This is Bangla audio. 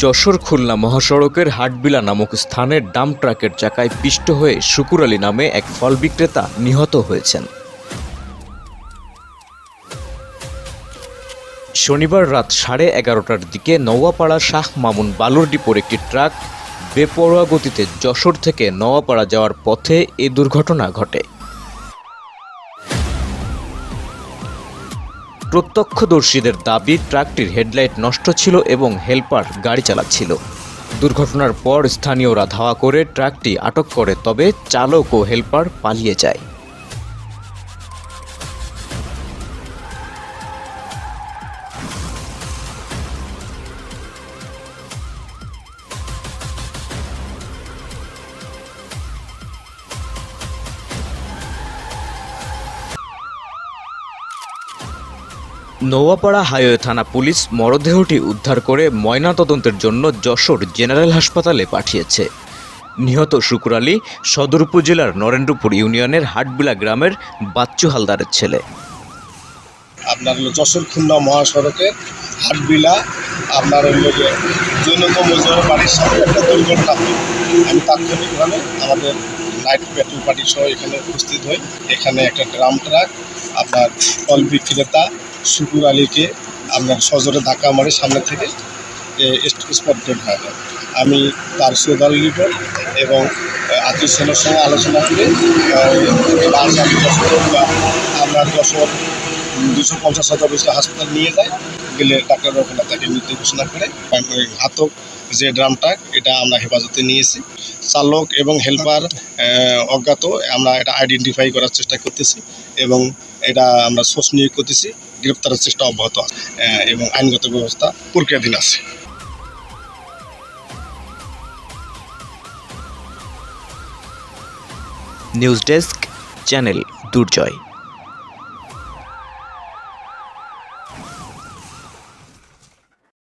যশোর খুলনা মহাসড়কের হাটবিলা নামক স্থানে ডাম্প ট্রাকের চাকায় পিষ্ট হয়ে শুকুর আলী নামে এক ফল বিক্রেতা নিহত হয়েছেন। শনিবার রাত সাড়ে এগারোটার দিকে নওয়াপাড়া শাহ মামুন বালুর ডিপোর একটি ট্রাক বেপরোয়া গতিতে যশোর থেকে নওয়াপাড়া যাওয়ার পথে এ দুর্ঘটনা ঘটে। প্রত্যক্ষদর্শীদের দাবি, ট্রাকটির হেডলাইট নষ্ট ছিল এবং হেলপার গাড়ি চালাচ্ছিল। দুর্ঘটনার পর স্থানীয়রা ধাওয়া করে ট্রাকটি আটক করে, তবে চালক ও হেলপার পালিয়ে যায়। নৌয়াপাড়া হাইওয়ে থানা পুলিশ মরদেহটি উদ্ধার করে ময়নাতদন্তের জন্য যশোর জেনারেল হাসপাতালে পাঠিয়েছে। নিহত শুকুর আলী সদর উপজেলার নরেন্দ্রপুর ইউনিয়নের হাটবিলা গ্রামের বাচ্চু হালদারের ছেলে। আপনার হলো যশোর খুলনা মহাসড়কে হাটবিলা আপনার হলো যে জৈনক মজুরের বাড়ির সাথে একটা দুর্ঘটনা হয় আমি তাৎক্ষণিকভাবে আমাদের নাইট পেট্রোল পার্টি সহ এখানে উপস্থিত হই। এখানে একটা ড্রাম ট্রাক আপনার ফল বিক্রেতা শুকুর আলীকে আপনার সজোরে ধাক্কা মারে সামনে থেকে স্পট হয়ে। আমি তার সোদাল রিপোর্ট এবং আত্মীয় স্বজনের সঙ্গে আলোচনা করে আহ, লাশ আমি যশোর বা আপনার যশোর দুশো পঞ্চাশ বেশি হাসপাতাল নিয়ে যায়, গেলে ডাক্তার ওখানে তাকে মৃত্যু ঘোষণা করে। ঘাতক যে ড্রামটা, এটা আমরা হেফাজতে নিয়েছি। চালক এবং হেল্পার অজ্ঞাত, আমরা এটা আইডেন্টিফাই করার চেষ্টা করতেছি এবং এটা আমরা সোর্স নিয়োগ করতেছি, গ্রেপ্তারের চেষ্টা অব্যাহত এবং আইনগত ব্যবস্থা প্রক্রিয়াধীন আছে। নিউজ ডেস্ক চ্যানেল দুর্জয়